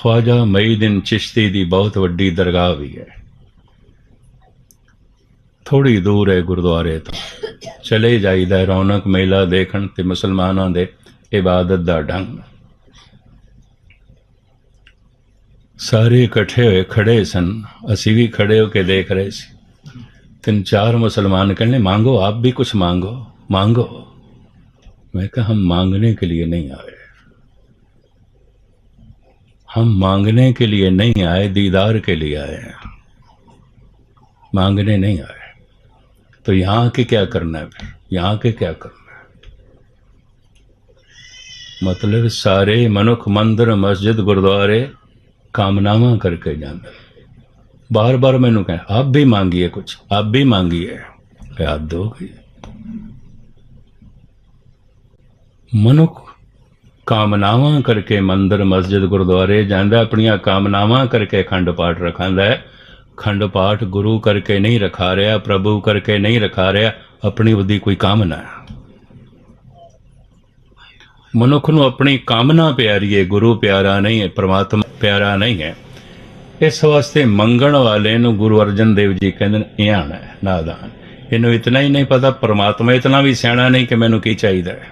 ਖਵਾਜਾ ਮਈਦਿਨ ਚਿਸ਼ਤੀ ਦੀ ਬਹੁਤ ਵੱਡੀ ਦਰਗਾਹ ਵੀ ਹੈ ਥੋੜੀ ਦੂਰ ਹੈ ਗੁਰਦੁਆਰੇ ਤੋਂ ਚਲੇ ਜਾਈਦਾ ਹੈ ਰੌਣਕ ਮੇਲਾ ਦੇਖਣ ਤੇ ਮੁਸਲਮਾਨਾਂ ਦੇ ਇਬਾਦਤ ਦਾ ਢੰਗ ਸਾਰੇ ਇਕੱਠੇ ਹੋਏ ਖੜੇ ਸਨ ਅਸੀਂ ਵੀ ਖੜੇ ਹੋ ਕੇ ਦੇਖ ਰਹੇ ਸੀ ਤਿੰਨ ਚਾਰ मुसलमान कहने मांगो आप भी कुछ मांगो मांगो मैं कहा हम मांगने के लिए नहीं आए हम मांगने के लिए नहीं आए, दीदार के लिए आए हैं। मांगने नहीं आए। तो यहाँ के क्या करना है फिर? के क्या करना है? मतलब सारे मनुख मंदिर, मस्जिद, गुरुद्वारे कामनामा करके जाना बार बार मैंने कहा, आप भी मांगिए कुछ, आप भी मांगिए। याद दोगे? मनुख ਕਾਮਨਾਵਾਂ ਕਰਕੇ ਮੰਦਰ, ਮਸਜਿਦ, ਗੁਰਦੁਆਰੇ ਜਾਂਦਾ ਆਪਣੀਆਂ ਕਾਮਨਾਵਾਂ ਕਰਕੇ ਅਖੰਡ ਪਾਠ ਰਖਾਂਦਾ ਹੈ। ਖੰਡ ਪਾਠ ਗੁਰੂ ਕਰਕੇ ਨਹੀਂ ਰਖਾ ਰਿਹਾ, ਪ੍ਰਭੂ ਕਰਕੇ ਨਹੀਂ ਰਖਾ ਰਿਹਾ, ਆਪਣੀ ਉਹਦੀ ਕੋਈ ਕਾਮਨਾ ਹੈ। ਮਨੁੱਖ ਨੂੰ ਆਪਣੀ ਕਾਮਨਾ ਪਿਆਰੀ ਹੈ ਗੁਰੂ ਪਿਆਰਾ ਨਹੀਂ ਹੈ, ਪ੍ਰਮਾਤਮਾ ਪਿਆਰਾ ਨਹੀਂ ਹੈ। ਇਸ ਵਾਸਤੇ ਮੰਗਣ ਵਾਲੇ ਨੂੰ ਗੁਰੂ ਅਰਜਨ ਦੇਵ ਜੀ ਕਹਿੰਦੇ ਨੇ ਇਆਣ ਹੈ ਨਾਦਾਨ ਇਹਨੂੰ ਇਤਨਾ ਹੀ ਨਹੀਂ ਪਤਾ, ਪ੍ਰਮਾਤਮਾ ਇਤਨਾ ਵੀ ਸਿਆਣਾ ਨਹੀਂ ਕਿ ਮੈਨੂੰ ਕੀ ਚਾਹੀਦਾ ਹੈ।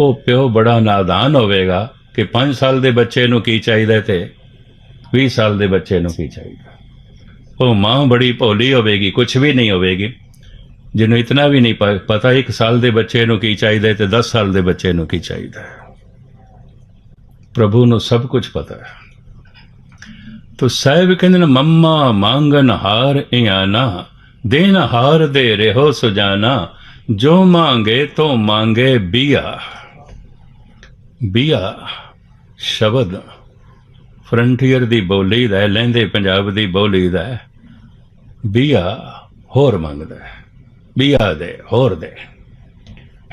ਉਹ ਪਿਓ ਬੜਾ ਨਾਦਾਨ ਹੋਵੇਗਾ ਕਿ 5 ਸਾਲ ਦੇ ਬੱਚੇ ਨੂੰ ਕੀ ਚਾਹੀਦਾ ਤੇ 20 ਸਾਲ ਦੇ ਬੱਚੇ ਨੂੰ ਕੀ ਚਾਹੀਦਾ। ਉਹ ਮਾਂ ਬੜੀ ਭੋਲੀ ਹੋਵੇਗੀ ਕੁਝ ਵੀ ਨਹੀਂ ਹੋਵੇਗੀ। ਜਿਹਨੂੰ ਇਤਨਾ ਵੀ ਨਹੀਂ ਪਤਾ 1 ਸਾਲ ਦੇ ਬੱਚੇ ਨੂੰ ਕੀ ਚਾਹੀਦਾ ਤੇ 10 ਸਾਲ ਦੇ ਬੱਚੇ ਨੂੰ ਕੀ ਚਾਹੀਦਾ। ਪ੍ਰਭੂ ਨੂੰ ਸਭ ਕੁਝ ਪਤਾ ਹੈ। ਤੋ ਸਾਹਿਬ ਕਹਿੰਦੇ ਨੇ, ਮੰਮਾ ਮੰਗਨ ਹਾਰ ਇਆਨਾ, ਦੇਨ ਹਾਰ ਦੇ ਰਹੋ ਸੁਜਾਨਾ, ਜੋ ਮੰਗੇ ਤੋ ਮੰਗੇ ਬੀਆ। ਬੀਆ ਸ਼ਬਦ ਫਰੰਟੀਅਰ ਦੀ ਬੋਲੀ ਦਾ ਲਹਿੰਦੇ ਪੰਜਾਬ ਦੀ ਬੋਲੀ ਦਾ ਬੀਆ ਹੋਰ ਮੰਗਦਾ ਬੀਆ ਦੇ, ਹੋਰ ਦੇ।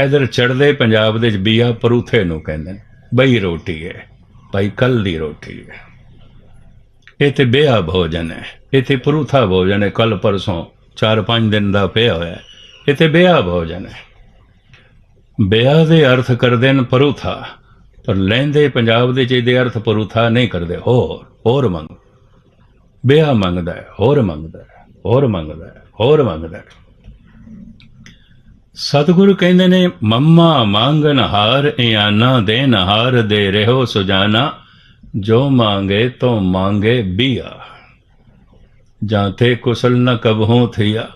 ਇਧਰ ਚੜਦੇ ਪੰਜਾਬ ਦੇ ਚ ਬੀਆ ਪਰੂਥੇ ਨੂੰ ਕਹਿੰਦੇ ਨੇ, ਬਈ ਰੋਟੀ ਹੈ ਭਾਈ ਕੱਲ ਦੀ ਰੋਟੀ ਹੈ। ਇਹ ਤੇ ਬੇਆ ਭੋਜਨ ਹੈ ਇਹ ਤੇ ਪਰੂਥਾ ਭੋਜਨ ਹੈ ਕੱਲ ਪਰਸੋਂ 4-5 ਦਿਨ ਦਾ ਪਿਆ ਹੋਇਆ ਇਹ ਤੇ ਬੇਆ ਭੋਜਨ ਹੈ। ਬਿਆ ਦੇ ਅਰਥ ਕਰਦੇ ਨੇ ਪਰੂਥਾ। ਪਰ ਲੈਂਦੇ ਪੰਜਾਬ ਦੇ ਚ ਇਹਦੇ ਅਰਥ ਪਰੂਥਾ ਨਹੀਂ ਕਰਦੇ। ਹੋਰ ਹੋਰ ਮੰਗ ਬਿਆ ਮੰਗਦਾ ਹੈ, ਹੋਰ ਮੰਗਦਾ ਹੈ, ਹੋਰ ਮੰਗਦਾ ਹੈ, ਹੋਰ ਮੰਗਦਾ ਹੈ। ਸਤਿਗੁਰੂ ਕਹਿੰਦੇ ਨੇ, ਮੰਮਾ ਮੰਗਨ ਹਾਰ ਇਆਨਾ ਦੇਨ ਹਾਰ ਦੇ ਰਹੋ ਸੁਜਾਨਾ, ਜੋ ਮੰਗੇ ਤੋ ਮੰਗੇ ਬੀਆ। ਜਾਂਤੇ ਕੁਸਲ ਨ ਕਬਹੂ ਥੀਆ,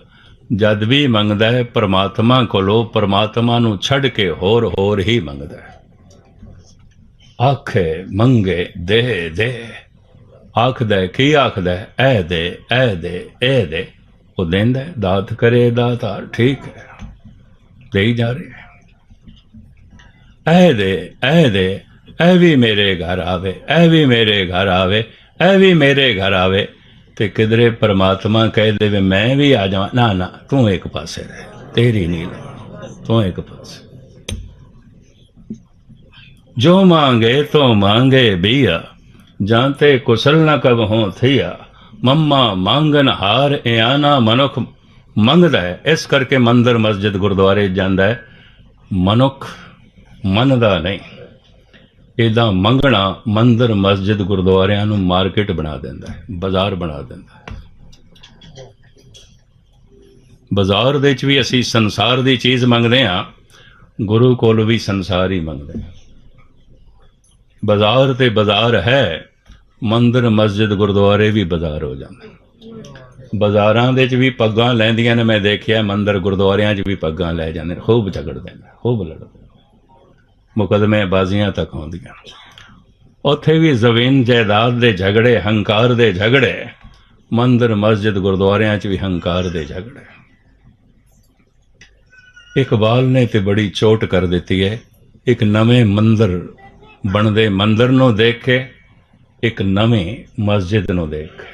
ਜਦ ਵੀ ਮੰਗਦਾ ਹੈ, ਪ੍ਰਮਾਤਮਾ ਕੋਲੋਂ ਪ੍ਰਮਾਤਮਾ ਨੂੰ ਛੱਡ ਕੇ ਹੋਰ ਹੋਰ ਹੀ ਮੰਗਦਾ ਹੈ। ਆਖੇ ਮੰਗੇ ਦੇ ਦੇ। ਆਖਦਾ ਕੀ ਆਖਦਾ ਐ ਦੇ ਐ ਦੇ ਐ ਦੇ। ਉਹ ਦਿੰਦਾ ਦਾਤ ਕਰੇ, ਦਾਤਾ ਠੀਕ ਹੈ। ਦੇਈ ਜਾ ਰਿਹਾ ਐ ਦੇ ਐ ਦੇ, ਐ ਵੀ ਮੇਰੇ ਘਰ ਆਵੇ, ਐ ਵੀ ਮੇਰੇ ਘਰ ਆਵੇ, ਐ ਵੀ ਮੇਰੇ ਘਰ ਆਵੇ। ਤੇ ਕਿਧਰੇ ਪਰਮਾਤਮਾ ਕਹਿ ਦੇਵੇ, ਮੈਂ ਵੀ ਆ ਜਾਵਾਂ। ਨਾ ਨਾ, ਤੂੰ ਇੱਕ ਪਾਸੇ ਰਹਿ, ਤੇਰੀ ਨਹੀਂ ਲੈ ਤੂੰ ਇੱਕ ਪਾਸੇ। ਜੋ ਮੰਗੇ ਤੋ ਮੰਗੇ ਬੀਆ ਜਾਂਤੇ ਕੁਸਲ ਨ ਕਬ ਹੋ ਥੀਆ। ਮੰਮਾ ਮੰਗਨ ਹਾਰ ਇਆਨਾ ਮਨੁੱਖ ਮੰਗਦਾ ਹੈ, ਇਸ ਕਰਕੇ ਮੰਦਰ ਮਸਜਿਦ ਗੁਰਦੁਆਰੇ ਜਾਂਦਾ ਹੈ। ਮਨੁੱਖ ਮੰਨਦਾ ਨਹੀਂ। ਇਹਦਾ ਮੰਗਣਾ ਮੰਦਰ ਮਸਜਿਦ ਗੁਰਦੁਆਰਿਆਂ ਨੂੰ ਮਾਰਕੀਟ ਬਣਾ ਦਿੰਦਾ ਹੈ, ਬਾਜ਼ਾਰ ਬਣਾ ਦਿੰਦਾ ਹੈ। ਬਾਜ਼ਾਰ ਦੇ ਵਿੱਚ ਵੀ ਅਸੀਂ ਸੰਸਾਰ ਦੀ ਚੀਜ਼ ਮੰਗਦੇ ਹਾਂ, ਗੁਰੂ ਕੋਲ ਵੀ ਸੰਸਾਰ ਹੀ ਮੰਗਦੇ ਹਾਂ। ਬਾਜ਼ਾਰ ਤੇ ਬਾਜ਼ਾਰ ਹੈ, ਮੰਦਰ, ਮਸਜਿਦ, ਗੁਰਦੁਆਰੇ ਵੀ ਬਾਜ਼ਾਰ ਹੋ ਜਾਂਦੇ ਬਾਜ਼ਾਰਾਂ ਦੇ ਵਿੱਚ ਵੀ ਪੱਗਾਂ ਲੈਂਦੀਆਂ ਨੇ, ਮੈਂ ਦੇਖਿਆ ਮੰਦਰ ਗੁਰਦੁਆਰਿਆਂ 'ਚ ਵੀ ਪੱਗਾਂ ਲੈ ਜਾਂਦੇ ਨੇ, ਖੂਬ ਝਗੜਦੇ ਨੇ ਖੂਬ ਲੜਦੇ ਨੇ। ਮੁਕਦਮੇ ਬਾਜ਼ੀਆਂ ਤੱਕ ਆਉਂਦੀਆਂ ਉੱਥੇ ਵੀ ਜ਼ਮੀਨ ਜਾਇਦਾਦ ਦੇ ਝਗੜੇ, ਹੰਕਾਰ ਦੇ ਝਗੜੇ, ਮੰਦਰ, ਮਸਜਿਦ, ਗੁਰਦੁਆਰਿਆਂ 'ਚ ਵੀ ਹੰਕਾਰ ਦੇ ਝਗੜੇ। ਇਕਬਾਲ ਨੇ ਤੇ ਬੜੀ ਚੋਟ ਕਰ ਦਿੱਤੀ ਹੈ, ਇੱਕ ਨਵੇਂ ਮੰਦਰ ਬਣਦੇ ਮੰਦਰ ਨੂੰ ਦੇਖ ਕੇ ਇੱਕ ਨਵੇਂ ਮਸਜਿਦ ਨੂੰ ਦੇਖ।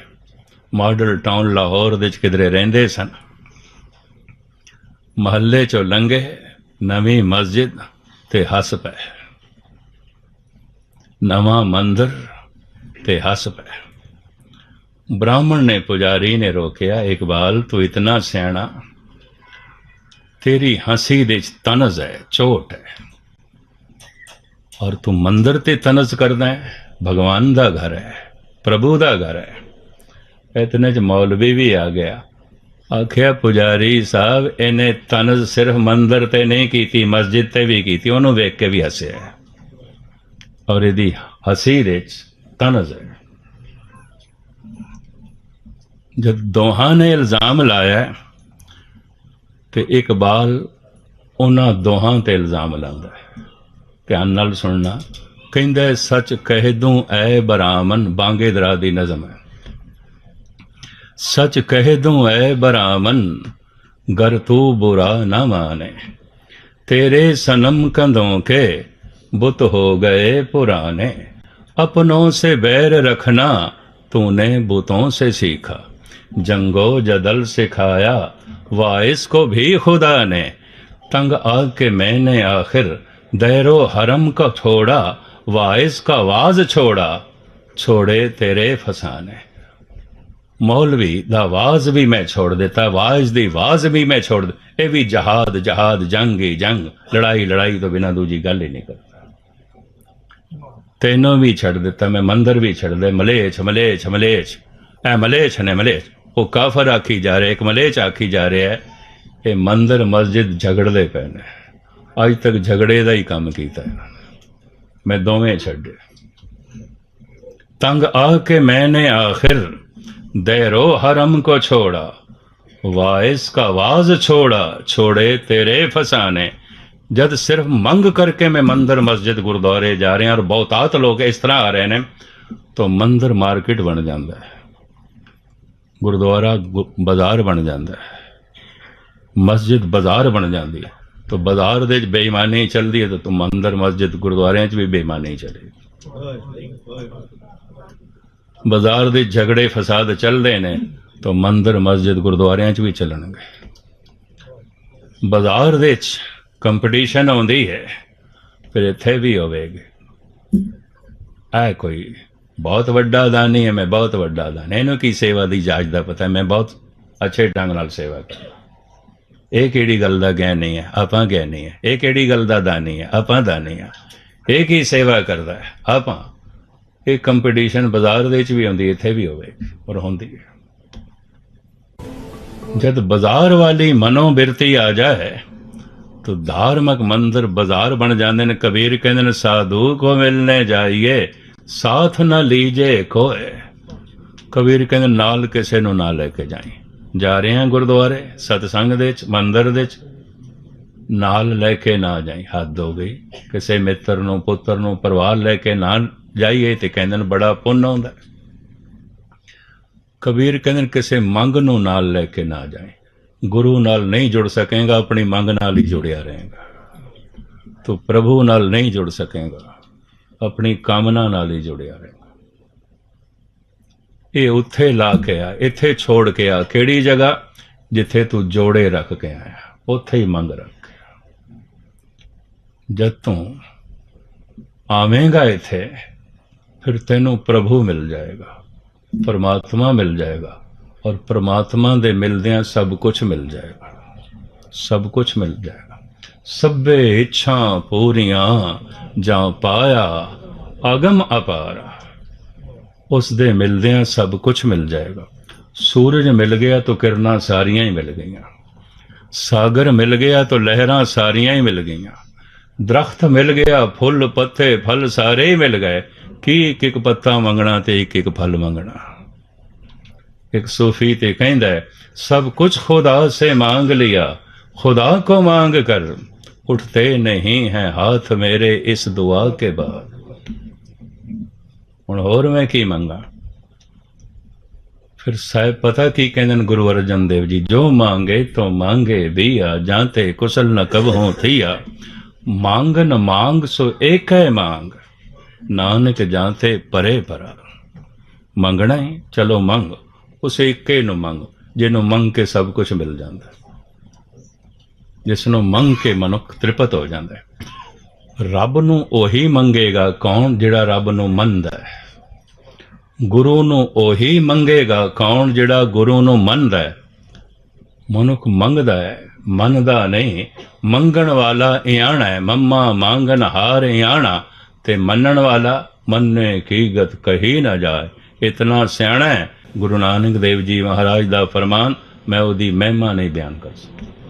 ਮਾਡਲ ਟਾਊਨ ਲਾਹੌਰ ਦੇ ਵਿੱਚ ਕਿਧਰੇ ਰਹਿੰਦੇ ਸਨ। ਮਹੱਲੇ ਚੋਂ ਲੰਘੇ, ਨਵੀਂ ਮਸਜਿਦ ਤੇ ਹੱਸ ਪਏ। ਨਵਾਂ ਮੰਦਰ ਤੇ ਹੱਸ ਪਏ। ਬ੍ਰਾਹਮਣ ਨੇ ਪੁਜਾਰੀ ਨੇ ਰੋਕਿਆ, ਇਕਬਾਲ, ਤੂੰ ਇਤਨਾ ਸਿਆਣਾ, ਤੇਰੀ ਹੰਸੀ ਦੇ ਚ ਤਨਜ਼ ਹੈ, ਚੋਟ ਹੈ। ਔਰ ਤੂੰ ਮੰਦਰ ਤੇ ਤਨਜ਼ ਕਰਦਾ ਹੈ, ਭਗਵਾਨ ਦਾ ਘਰ ਹੈ, ਪ੍ਰਭੂ ਦਾ ਘਰ ਹੈ। ਇਤਨੇ ਚ ਮੌਲਵੀ ਵੀ ਆ ਗਿਆ। ਆਖਿਆ, ਪੁਜਾਰੀ ਸਾਹਿਬ, ਇਹਨੇ ਤਨਜ਼ ਸਿਰਫ ਮੰਦਰ ਤੇ ਨਹੀਂ ਕੀਤੀ, ਮਸਜਿਦ ਤੇ ਵੀ ਕੀਤੀ, ਉਹਨੂੰ ਵੇਖ ਕੇ ਵੀ ਹੱਸਿਆ ਔਰ ਇਹਦੀ ਹਸੀ ਵਿੱਚ ਚ ਤਨਜ਼ ਹੈ। ਜਦ ਦੋਹਾਂ ਨੇ ਇਲਜ਼ਾਮ ਲਾਇਆ ਤੇ ਇਕਬਾਲ ਉਹਨਾਂ ਦੋਹਾਂ ਤੇ ਇਲਜ਼ਾਮ ਲਾਉਂਦਾ ਹੈ। ਧਿਆਨ ਨਾਲ ਸੁਣਨਾ ਕਹਿੰਦਾ ਹੈ, ਸੱਚ ਕਹਿ ਦੂੰ ਐ ਬਰਾਮਨ ਬਾਂਗੇ ਦਰਾ ਦੀ ਨਜ਼ਮ ਹੈ सच कह दूं ऐ बरामन गर तू बुरा न माने तेरे सनम कंधों के बुत हो गए पुराने अपनों से बैर रखना तूने बुतों से सीखा जंगो जदल सिखाया वाइस को भी खुदा ने तंग आके मैंने आखिर दैरो हरम को छोड़ा वाइस का वाज छोड़ा छोड़े तेरे फसाने ਮੌਲਵੀ ਦਾ ਆਵਾਜ਼ ਵੀ ਮੈਂ ਛੋੜ ਦਿੱਤਾ ਆਵਾਜ਼ ਦੀ ਆਵਾਜ਼ ਵੀ ਮੈਂ ਛੋੜ ਦਿੱ- ਇਹ ਵੀ ਜਹਾਦ ਜਹਾਦ ਜੰਗ ਹੀ ਜੰਗ ਲੜਾਈ ਲੜਾਈ ਤੋਂ ਬਿਨਾਂ ਦੂਜੀ ਗੱਲ ਹੀ ਨਹੀਂ ਕਰਦਾ ਤੈਨੂੰ ਵੀ ਛੱਡ ਦਿੱਤਾ ਮੈਂ ਮੰਦਰ ਵੀ ਛੱਡ ਦੇ ਮਲੇਛ ਮਲੇਛ ਮਲੇਛ ਐ ਮਲੇਛ ਨੇ ਮਲੇਛ ਉਹ ਕਾਫਰ ਆਖੀ ਜਾ ਰਿਹਾ ਇੱਕ ਮਲੇਛ ਆਖੀ ਜਾ ਰਿਹਾ ਹੈ ਇਹ ਮੰਦਰ ਮਸਜਿਦ ਝਗੜਦੇ ਪਏ ਨੇ ਅੱਜ ਤੱਕ ਝਗੜੇ ਦਾ ਹੀ ਕੰਮ ਕੀਤਾ ਇਹਨਾਂ ਨੇ ਮੈਂ ਦੋਵੇਂ ਛੱਡੇ तंग आके मैंने आखिर दैरो हरम को छोड़ा वाइस का वाज छोड़ा छोड़े तेरे फसाने ਜਦ ਸਿਰਫ ਮੰਗ ਕਰਕੇ ਮੈਂ ਮੰਦਰ ਮਸਜਿਦ ਗੁਰਦੁਆਰੇ ਜਾ ਰਿਹਾ ਔਰ ਬਹੁਤਾਤ ਲੋਕ ਇਸ ਤਰ੍ਹਾਂ ਆ ਰਹੇ ਨੇ ਤਾਂ ਮੰਦਰ ਮਾਰਕੀਟ ਬਣ ਜਾਂਦਾ ਹੈ ਗੁਰਦੁਆਰਾ ਗੁ- ਬਾਜ਼ਾਰ ਬਣ ਜਾਂਦਾ ਹੈ ਮਸਜਿਦ ਬਾਜ਼ਾਰ ਬਣ ਜਾਂਦੀ ਹੈ ਤਾਂ ਬਾਜ਼ਾਰ ਦੇ ਵਿੱਚ ਬੇਈਮਾਨੀ ਚੱਲਦੀ ਹੈ ਤਾਂ ਤੂੰ ਮੰਦਰ ਮਸਜਿਦ ਗੁਰਦੁਆਰਿਆਂ 'ਚ ਵੀ ਬੇਈਮਾਨੀ ਚੱਲੇਗੀ ਬਾਜ਼ਾਰ ਦੇ ਝਗੜੇ ਫਸਾਦ ਚੱਲਦੇ ਨੇ ਤਾਂ ਮੰਦਰ ਮਸਜਿਦ ਗੁਰਦੁਆਰਿਆਂ 'ਚ ਵੀ ਚੱਲਣਗੇ ਬਾਜ਼ਾਰ ਦੇ ਵਿੱਚ ਕੰਪੀਟੀਸ਼ਨ ਆਉਂਦੀ ਹੈ ਫਿਰ ਇੱਥੇ ਵੀ ਹੋਵੇਗੀ ਐ ਕੋਈ ਬਹੁਤ ਵੱਡਾ ਦਾਨੀ ਹੈ ਮੈਂ ਬਹੁਤ ਵੱਡਾ ਦਾਨੀ ਇਹਨੂੰ ਕੀ ਸੇਵਾ ਦੀ ਜਾਚ ਦਾ ਪਤਾ ਮੈਂ ਬਹੁਤ ਅੱਛੇ ਢੰਗ ਨਾਲ ਸੇਵਾ ਕਰ ਇਹ ਕਿਹੜੀ ਗੱਲ ਦਾ ਗਹਿ ਨਹੀਂ ਹੈ ਆਪਾਂ ਗਹਿ ਨਹੀਂ ਹੈ ਇਹ ਕਿਹੜੀ ਗੱਲ ਦਾ ਦਾਨੀ ਹੈ ਆਪਾਂ ਦਾਨੀ ਹੈ ਇਹ ਕੀ ਸੇਵਾ ਕਰਦਾ ਹੈ? ਆਪਾਂ। ਇਹ ਕੰਪੀਟੀਸ਼ਨ ਬਾਜ਼ਾਰ ਦੇ ਵਿੱਚ ਵੀ ਆਉਂਦੀ, ਇੱਥੇ ਵੀ ਹੋਵੇ ਪਰ ਹੁੰਦੀ ਹੈ। ਜਦ ਬਾਜ਼ਾਰ ਵਾਲੀ ਮਨੋ ਬਿਰਤੀ ਆ ਜਾਏ, ਤਾਂ ਧਾਰਮਿਕ ਮੰਦਰ ਬਾਜ਼ਾਰ ਬਣ ਜਾਂਦੇ ਨੇ। ਕਬੀਰ ਕਹਿੰਦੇ ਨੇ, ਸਾਧੂ ਕੋ ਮਿਲਨੇ ਜਾਈਏ, ਸਾਥ ਨਾ ਲੀਜੇ ਕੋਏ ਕਬੀਰ ਕਹਿੰਦੇ, ਨਾਲ ਕਿਸੇ ਨੂੰ ਨਾ ਲੈ ਕੇ ਜਾਈਏ ਜਾ ਰਹੇ ਹਾਂ ਗੁਰਦੁਆਰੇ, ਸਤਸੰਗ ਦੇ ਵਿੱਚ, ਮੰਦਰ ਦੇ ਵਿੱਚ। ਨਾਲ ਲੈ ਕੇ ਨਾ ਜਾਈ, ਹੱਦ ਹੋ ਗਈ। ਕਿਸੇ ਮਿੱਤਰ ਨੂੰ, ਪੁੱਤਰ ਨੂੰ ਪਰਿਵਾਰ ਲੈ ਕੇ ਨਾ ਜਾਈਏ ਤੇ ਕਹਿੰਦੇ ਨੇ ਬੜਾ ਪੁੰਨ ਆਉਂਦਾ। ਕਬੀਰ ਕਹਿੰਦੇ ਕਿਸੇ ਮੰਗ ਨੂੰ ਨਾਲ ਲੈ ਕੇ ਨਾ ਜਾਏ ਗੁਰੂ ਨਾਲ ਨਹੀਂ ਜੁੜ ਸਕੇਗਾ, ਆਪਣੀ ਮੰਗ ਨਾਲ ਹੀ ਜੁੜਿਆ ਰਹੇਗਾ। ਤੂੰ ਪ੍ਰਭੂ ਨਾਲ ਨਹੀਂ ਜੁੜ ਸਕੇਗਾ, ਆਪਣੀ ਕਾਮਨਾ ਨਾਲ ਹੀ ਜੁੜਿਆ ਰਹੇਗਾ। ਇਹ ਉੱਥੇ ਲਾ ਕੇ ਆ, ਇੱਥੇ ਛੋੜ ਕੇ ਆ। ਕਿਹੜੀ ਜਗ੍ਹਾ? ਜਿੱਥੇ ਤੂੰ ਜੋੜੇ ਰੱਖ ਕੇ ਆਇਆ। ਉੱਥੇ ਹੀ ਮੰਗ ਰੱਖ। ਕੇ ਜਦ ਤੂੰ ਆਵੇਂਗਾ ਇੱਥੇ, ਫਿਰ ਤੈਨੂੰ ਪ੍ਰਭੂ ਮਿਲ ਜਾਏਗਾ, ਪਰਮਾਤਮਾ ਮਿਲ ਜਾਏਗਾ ਔਰ ਪਰਮਾਤਮਾ ਦੇ ਮਿਲਦਿਆਂ ਸਭ ਕੁਝ ਮਿਲ ਜਾਏਗਾ। ਸਭ ਕੁਝ ਮਿਲ ਜਾਏਗਾ। ਸਭੇ ਇੱਛਾ ਪੂਰੀਆਂ ਜਾਂ ਪਾਇਆ, ਅਗਮ ਅਪਾਰਾ। ਉਸ ਦੇ ਮਿਲਦਿਆਂ ਸਭ ਕੁਝ ਮਿਲ ਜਾਏਗਾ ਸੂਰਜ ਮਿਲ ਗਿਆ ਤਾਂ ਕਿਰਨਾਂ ਸਾਰੀਆਂ ਹੀ ਮਿਲ ਗਈਆਂ ਸਾਗਰ ਮਿਲ ਗਿਆ ਤਾਂ ਲਹਿਰਾਂ ਸਾਰੀਆਂ ਹੀ ਮਿਲ ਗਈਆਂ ਦਰਖਤ ਮਿਲ ਗਿਆ ਫੁੱਲ ਪੱਤੇ ਫਲ ਸਾਰੇ ਹੀ ਮਿਲ ਗਏ ਕੀ ਇੱਕ ਇੱਕ ਪੱਤਾ ਮੰਗਣਾ ਤੇ ਇੱਕ ਇੱਕ ਫਲ ਮੰਗਣਾ एक सूफी ते कहता है सब कुछ खुदा से मांग लिया खुदा को मांग कर उठते नहीं हैं हाथ मेरे इस दुआ के बाद ਹੁਣ ਹੋਰ ਮੈਂ ਕੀ ਮੰਗਾ? ਫਿਰ ਸਾਹਿਬ ਪਤਾ ਕੀ ਕਹਿੰਦੇ ਨੇ ਗੁਰੂ ਅਰਜਨ ਦੇਵ ਜੀ, ਜੋ ਮੰਗੇ ਤੋ ਮੰਗੇ ਵੀ ਆ ਜਾਂਤੇ ਕੁਸਲ ਨ ਕਬ ਹੋ ਮੰਗ ਮੰਗਨ ਮੰਗ ਸੋ ਹੈ ਮੰਗ, ਨਾਨਕ ਜਾਂਤੇ ਪਰੇ ਪਰਾ। ਮੰਗਣਾ ਹੈ ਚਲੋ ਮੰਗ, ਉਸ ਏਕੇ ਨੂੰ ਮੰਗ, ਜਿਹਨੂੰ ਮੰਗ ਕੇ ਸਭ ਕੁਝ ਮਿਲ ਜਾਂਦਾ। ਹੈ। ਜਿਸ ਨੂੰ ਮੰਗ ਕੇ ਮਨੁੱਖ ਤ੍ਰਿਪਤ ਹੋ ਜਾਂਦਾ। ਹੈ ਰੱਬ ਨੂੰ ਉਹੀ ਮੰਗੇਗਾ, ਕੌਣ ਜਿਹੜਾ ਰੱਬ ਨੂੰ ਮੰਨਦਾ ਹੈ? ਗੁਰੂ ਨੂੰ ਉਹੀ ਮੰਗੇਗਾ, ਕੌਣ ਜਿਹੜਾ ਗੁਰੂ ਨੂੰ ਮੰਨਦਾ ਹੈ? ਮਨੁੱਖ ਮੰਗਦਾ ਹੈ, ਮੰਨਦਾ ਨਹੀਂ। ਮੰਗਣ ਵਾਲਾ ਇਆਣਾ ਹੈ, ਮੰਮਾ ਮੰਗਣ ਹਾਰ ਇਆਣਾ। ਤੇ ਮੰਨਣ ਵਾਲਾ, ਮੰਨੇ ਕੀ ਗਤ ਕਹੀ ਨਾ ਜਾਏ। ਇਤਨਾ ਸਿਆਣਾ ਹੈ। ਗੁਰੂ ਨਾਨਕ ਦੇਵ ਜੀ ਮਹਾਰਾਜ ਦਾ ਫਰਮਾਨ, ਮੈਂ ਉਹਦੀ ਮਹਿਮਾ ਨਹੀਂ ਬਿਆਨ ਕਰ ਸਕਦਾ।